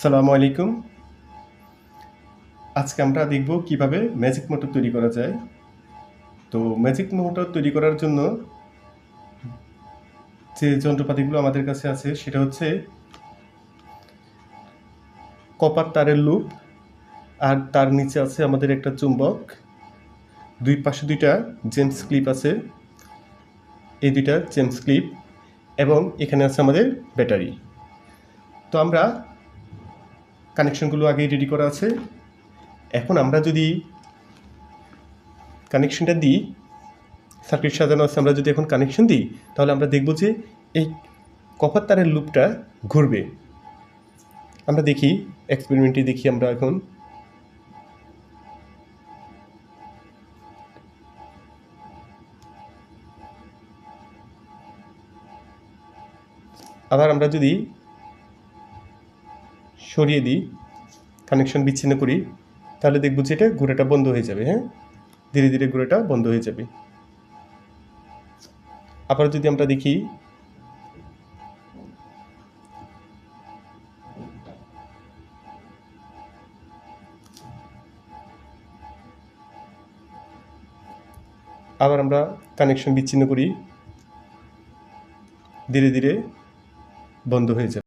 সালামু আলাইকুম। আজকে আমরা দেখব কীভাবে ম্যাজিক মোটর তৈরি করা যায়। তো ম্যাজিক মোটর তৈরি করার জন্য যে যন্ত্রপাতিগুলো আমাদের কাছে আছে, সেটা হচ্ছে কপার তারের লুপ আর তার নিচে আছে আমাদের একটা চুম্বক। দুই পাশে দুইটা জেমস ক্লিপ আছে। এই দুইটা জেমস ক্লিপ এবং এখানে আছে আমাদের ব্যাটারি। তো আমরা কানেকশনগুলো আগেই রেডি করা আছে। এখন আমরা যদি কানেকশনটা দিই, সার্কিট সাজানো আছে, আমরা যদি এখন কানেকশন দিই, তাহলে আমরা দেখব যে এই কপার তারের লুপটা ঘুরবে। আমরা দেখি এক্সপেরিমেন্টে দেখি আমরা এখন। আবার আমরা যদি সরিয়ে দিই কানেকশন বিচ্ছিন্ন করি, তাহলে দেখব যে এটা ঘুরেটা বন্ধ হয়ে যাবে হ্যাঁ? ধীরে ধীরে ঘুরেটা বন্ধ হয়ে যাবে। আবার যদি আমরা দেখি, আবার আমরা কানেকশন বিচ্ছিন্ন করি, ধীরে ধীরে বন্ধ হয়ে যাবে।